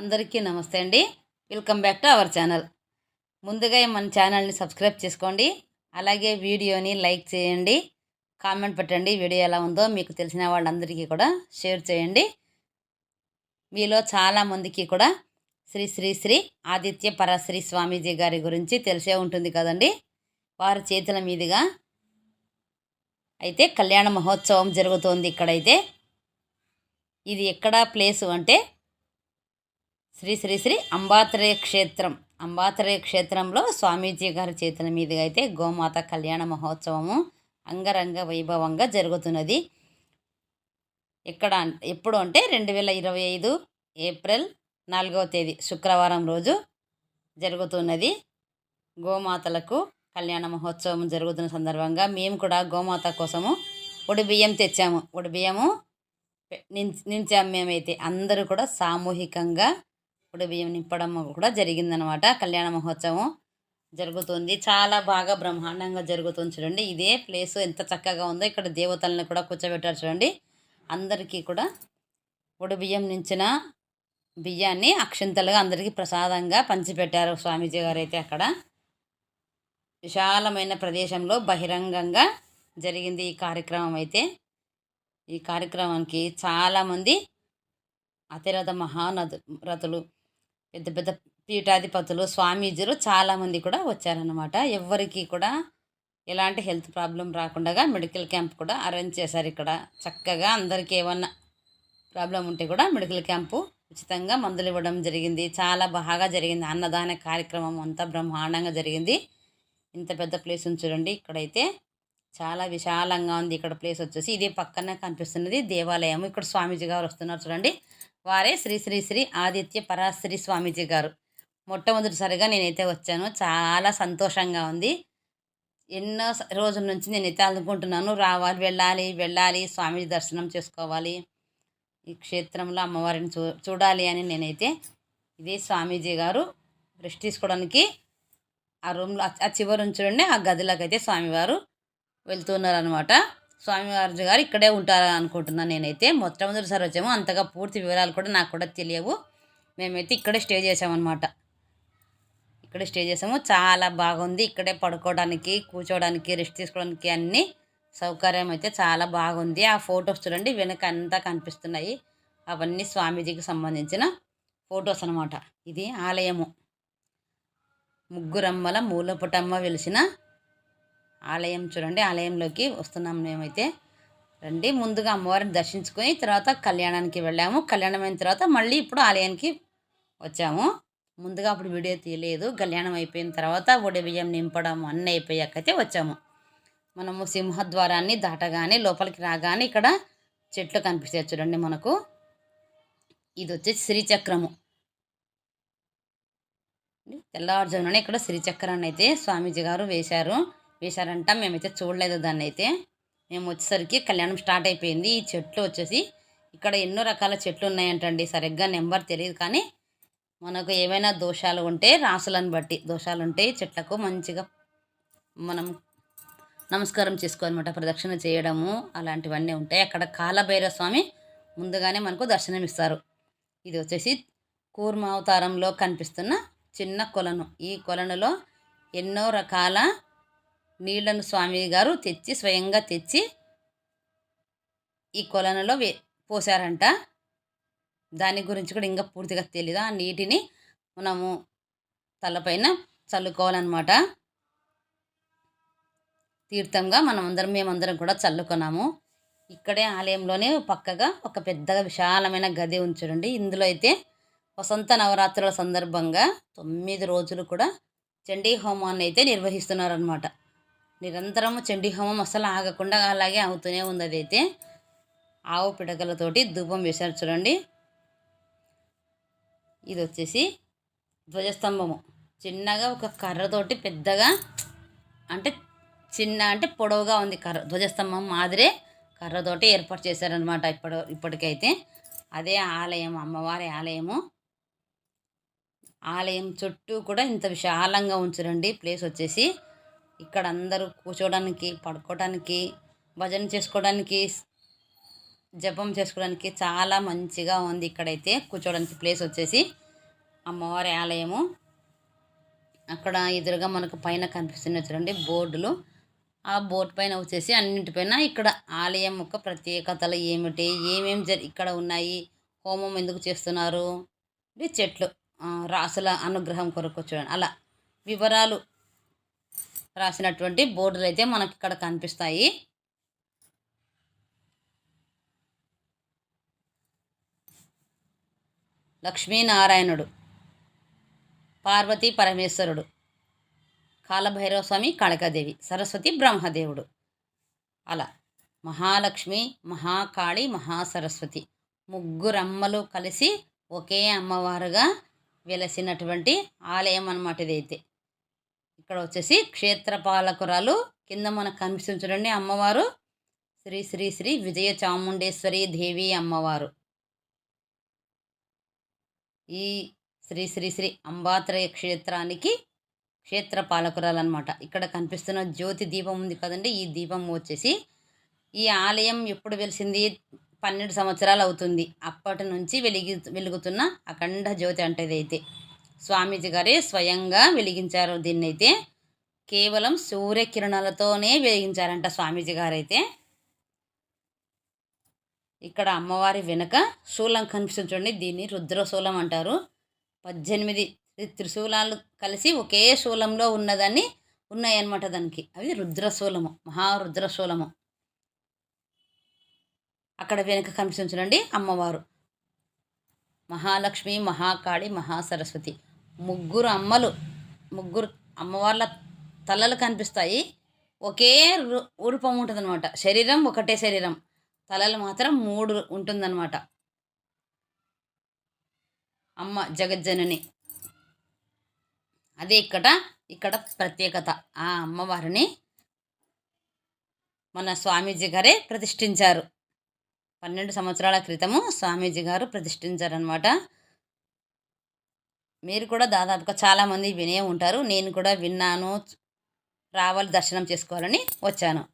అందరికీ నమస్తే అండి. Welcome back to our channel ముందుగా మన ఛానల్ని సబ్స్క్రైబ్ చేసుకోండి. అలాగే వీడియోని లైక్ చేయండి. కామెంట్ పెట్టండి వీడియో ఎలా ఉందో మీకు తెలిసిన వాళ్ళందరికీ కూడా షేర్ చేయండి. మీలో చాలామందికి కూడా శ్రీ శ్రీ శ్రీ ఆదిత్య పరశ్రీ స్వామీజీ గారి గురించి తెలిసే ఉంటుంది కదండి. వారి చేతుల మీదుగా అయితే కళ్యాణ మహోత్సవం జరుగుతోంది ఇక్కడైతే. ఇది ఎక్కడ ప్లేసు అంటే శ్రీ శ్రీ శ్రీ అంబాత్రయ క్షేత్రం. అంబాత్రయ క్షేత్రంలో స్వామీజీ గారి చేతుల మీదుగా అయితే గోమాత కళ్యాణ మహోత్సవము అంగరంగ వైభవంగా జరుగుతున్నది. ఇక్కడ ఎప్పుడు అంటే రెండు వేల ఇరవై ఐదు ఏప్రిల్ నాలుగవ తేదీ శుక్రవారం రోజు జరుగుతున్నది. గోమాతలకు కళ్యాణ మహోత్సవం జరుగుతున్న సందర్భంగా మేము కూడా గోమాత కోసము ఉడిబియ్యం తెచ్చాము. ఉడిబియ్యము నించాము మేమైతే. అందరూ కూడా సామూహికంగా ఉడి బియ్యం నింపడం కూడా జరిగిందనమాట కళ్యాణ మహోత్సవం జరుగుతుంది. చాలా బాగా బ్రహ్మాండంగా జరుగుతుంది చూడండి. ఇదే ప్లేస్ ఎంత చక్కగా ఉందో ఇక్కడ దేవతలను కూడా కూర్చోబెట్టారు చూడండి. అందరికీ కూడా పొడి బియ్యం నించిన బియ్యాన్ని అక్షింతలుగా అందరికీ ప్రసాదంగా పంచిపెట్టారు స్వామీజీ గారు అయితే అక్కడ. విశాలమైన ప్రదేశంలో బహిరంగంగా జరిగింది ఈ కార్యక్రమం అయితే. ఈ కార్యక్రమానికి చాలామంది అతిరథ మహానదు రథులు పెద్ద పెద్ద పీఠాధిపతులు స్వామీజీలు చాలామంది కూడా వచ్చారనమాట ఎవరికి కూడా ఎలాంటి హెల్త్ ప్రాబ్లం రాకుండా మెడికల్ క్యాంప్ కూడా అరేంజ్ చేశారు ఇక్కడ. చక్కగా అందరికీ ఏమన్నా ప్రాబ్లం ఉంటే కూడా మెడికల్ క్యాంపు ఉచితంగా మందులు ఇవ్వడం జరిగింది. చాలా బాగా జరిగింది. అన్నదాన కార్యక్రమం అంతా బ్రహ్మాండంగా జరిగింది. ఇంత పెద్ద ప్లేస్ ఉంది చూడండి. ఇక్కడైతే చాలా విశాలంగా ఉంది. ఇక్కడ ప్లేస్ వచ్చేసి ఇదే పక్కనే కనిపిస్తున్నది దేవాలయం ఇక్కడ స్వామీజీ గారు వస్తున్నారు చూడండి. వారే శ్రీ శ్రీ శ్రీ ఆదిత్య పరాశ్రీ స్వామీజీ గారు. మొట్టమొదటిసారిగా నేనైతే వచ్చాను. చాలా సంతోషంగా ఉంది. ఎన్నో రోజుల నుంచి నేనైతే అనుకుంటున్నాను రావాలి వెళ్ళాలి వెళ్ళాలి స్వామీజీ దర్శనం చేసుకోవాలి. ఈ క్షేత్రంలో అమ్మవారిని చూ చూడాలి అని నేనైతే ఇదే స్వామీజీ గారు రెస్ట్ తీసుకోవడానికి ఆ రూమ్లో ఆ- చివరి నుంచి ఆ గదిలోకి అయితే స్వామివారు వెళ్తున్నారు అనమాట స్వామివారి గారు ఇక్కడే ఉంటారు అనుకుంటున్నాను నేనైతే. మొట్టమొదటిసారి వచ్చాము అంతగా పూర్తి వివరాలు కూడా నాకు కూడా తెలియవు. మేమైతే ఇక్కడే స్టే చేసామన్నమాట ఇక్కడే స్టే చేసాము చాలా బాగుంది. ఇక్కడే పడుకోవడానికి కూర్చోవడానికి రెస్ట్ తీసుకోవడానికి అన్నీ సౌకర్యం అయితే చాలా బాగుంది. ఆ ఫొటోస్ చూడండి. వెనక అంతా కనిపిస్తున్నాయి. అవన్నీ స్వామీజీకి సంబంధించిన ఫొటోస్ అనమాట ఇది ఆలయము. ముగ్గురమ్మల మూలపుటమ్మ వెలిసిన ఆలయం చూడండి ఆలయంలోకి వస్తున్నాం మేమైతే. రండి ముందుగా అమ్మవారిని దర్శించుకొని తర్వాత కళ్యాణానికి వెళ్ళాము. కళ్యాణం అయిన తర్వాత మళ్ళీ ఇప్పుడు ఆలయానికి వచ్చాము. ముందుగా అప్పుడు వీడియో తీయలేదు. కళ్యాణం అయిపోయిన తర్వాత ఒడి బియ్యం నింపడం అన్నీ అయిపోయాకైతే వచ్చాము. మనము సింహద్వారాన్ని దాటగానే లోపలికి రాగానే ఇక్కడ చెట్లు కనిపిస్తాయి చూడండి మనకు. ఇది వచ్చేసి శ్రీచక్రము. తెల్లవారుజామున ఇక్కడ శ్రీచక్రాన్ని అయితే స్వామీజీ గారు వేశారు. వేశారంట. మేమైతే చూడలేదు దాన్ని అయితే మేము వచ్చేసరికి కళ్యాణం స్టార్ట్ అయిపోయింది. ఈ చెట్లు వచ్చేసి ఇక్కడ ఎన్నో రకాల చెట్లు ఉన్నాయంటండి. సరిగ్గా నెంబర్ తెలియదు కానీ మనకు ఏమైనా దోషాలు ఉంటే రాసులను బట్టి దోషాలు ఉంటే చెట్లకు మంచిగా మనం నమస్కారం చేసుకోవాలన్నమాట. ప్రదక్షిణ చేయడము అలాంటివన్నీ ఉంటాయి. అక్కడ కాలభైరవ స్వామి ముందుగానే మనకు దర్శనం ఇస్తారు ఇది వచ్చేసి కూర్మ అవతారంలో కనిపిస్తున్న చిన్న కొలను. ఈ కొలనులో ఎన్నో రకాల నీళ్ళను స్వామి గారు తెచ్చి స్వయంగా తెచ్చి ఈ కొలనులో వే పోసారంట దాని గురించి కూడా ఇంకా పూర్తిగా తెలియదు ఆ నీటిని మనము తలపైన చల్లుకోవాలన్నమాట. తీర్థంగా మనం అందరం మేమందరం కూడా చల్లుకున్నాము. ఇక్కడే ఆలయంలోనే పక్కగా ఒక పెద్దగా విశాలమైన గది ఉంచుడండి ఇందులో అయితే వసంత నవరాత్రుల సందర్భంగా తొమ్మిది రోజులు కూడా చండీ హోమాన్ని అయితే నిర్వహిస్తున్నారనమాట నిరంతరము చండీ హోమం అసలు ఆగకుండా అలాగే అవుతూనే ఉంది అదైతే ఆవు పిడకలతోటి ధూపం వేశారు చూడండి. ఇది వచ్చేసి ధ్వజస్తంభము. చిన్నగా ఒక కర్రతోటి పెద్దగా అంటే చిన్న అంటే పొడవుగా ఉంది కర్ర ధ్వజస్తంభం మాదిరే కర్రతోటి ఏర్పాటు చేశారనమాట ఇప్పటి ఇప్పటికైతే. అదే ఆలయం అమ్మవారి ఆలయము. ఆలయం చుట్టూ కూడా ఇంత విశాలంగా ఉంచురండి. ప్లేస్ వచ్చేసి ఇక్కడ అందరూ కూర్చోడానికి పడుకోవడానికి భజన చేసుకోవడానికి జపం చేసుకోవడానికి చాలా మంచిగా ఉంది ఇక్కడైతే. కూర్చోవడానికి ప్లేస్ వచ్చేసి అమ్మవారి ఆలయము. అక్కడ ఎదురుగా మనకు పైన కనిపిస్తున్న చూడండి బోర్డులు. ఆ బోర్డు పైన వచ్చేసి అన్నింటిపైన ఇక్కడ ఆలయం యొక్క ప్రత్యేకతలు ఏమిటి? ఏమేమి జరి ఇక్కడ ఉన్నాయి? హోమం ఎందుకు చేస్తున్నారు? చెట్లు రాసుల అనుగ్రహం కొరకు చూడండి. అలా వివరాలు రాసినటువంటి బోర్డులు అయితే మనకి ఇక్కడ కనిపిస్తాయి. లక్ష్మీనారాయణుడు పార్వతీ పరమేశ్వరుడు కాలభైరవ స్వామి కాళికాదేవి సరస్వతి బ్రహ్మదేవుడు. అలా మహాలక్ష్మి మహాకాళి మహాసరస్వతి ముగ్గురమ్మలు కలిసి ఒకే అమ్మవారుగా వెలసినటువంటి ఆలయం అన్నమాట ఇదైతే ఇక్కడ వచ్చేసి క్షేత్రపాలకురాలు కింద మనకు కనిపిస్తుంది చూడండి అమ్మవారు. శ్రీ శ్రీ శ్రీ విజయ చాముండేశ్వరి దేవి అమ్మవారు. ఈ శ్రీ శ్రీ శ్రీ అంబాత్రయ క్షేత్రానికి క్షేత్ర పాలకురాలు అనమాట ఇక్కడ కనిపిస్తున్న జ్యోతి దీపం ఉంది కదండి ఈ దీపం వచ్చేసి ఈ ఆలయం ఎప్పుడు వెలిసింది? పన్నెండు సంవత్సరాలు అవుతుంది. అప్పటి నుంచి వెలిగి వెలుగుతున్న అఖండ జ్యోతి అంటే ఇదైతే స్వామీజీ గారే స్వయంగా వెలిగించారు దీన్నైతే. కేవలం సూర్యకిరణాలతోనే వెలిగించారంట స్వామీజీ గారైతే. ఇక్కడ అమ్మవారి వెనుక శూలం కనిపిస్తుంది చూడండి దీన్ని రుద్రశూలం అంటారు. పద్దెనిమిది త్రిశూలాలు కలిసి ఒకే శూలంలో ఉన్నదాన్ని ఉన్నాయన్నమాట దానికి. అవి రుద్రశూలము మహారుద్రశూలము. అక్కడ వెనుక కనిపిస్తుంది చూడండి అమ్మవారు. మహాలక్ష్మి మహాకాళి మహాసరస్వతి. ముగ్గురు అమ్మలు ముగ్గురు అమ్మవార్ల తలలు కనిపిస్తాయి. ఒకే రు- రూపం ఉంటుందన్నమాట. శరీరం ఒకటే శరీరం. తలలు మాత్రం మూడు ఉంటుందన్నమాట. అమ్మ జగజ్జనని. అదే ఇక్కడ ఇక్కడ ప్రత్యేకత. ఆ అమ్మవారిని మన స్వామీజీ గారే ప్రతిష్ఠించారు. పన్నెండు సంవత్సరాల క్రితము స్వామీజీ గారు ప్రతిష్ఠించారనమాట మీరు కూడా దాదాపుగా చాలామంది వినే ఉంటారు. నేను కూడా విన్నాను. రావాలి దర్శనం చేసుకోవాలని వచ్చాను.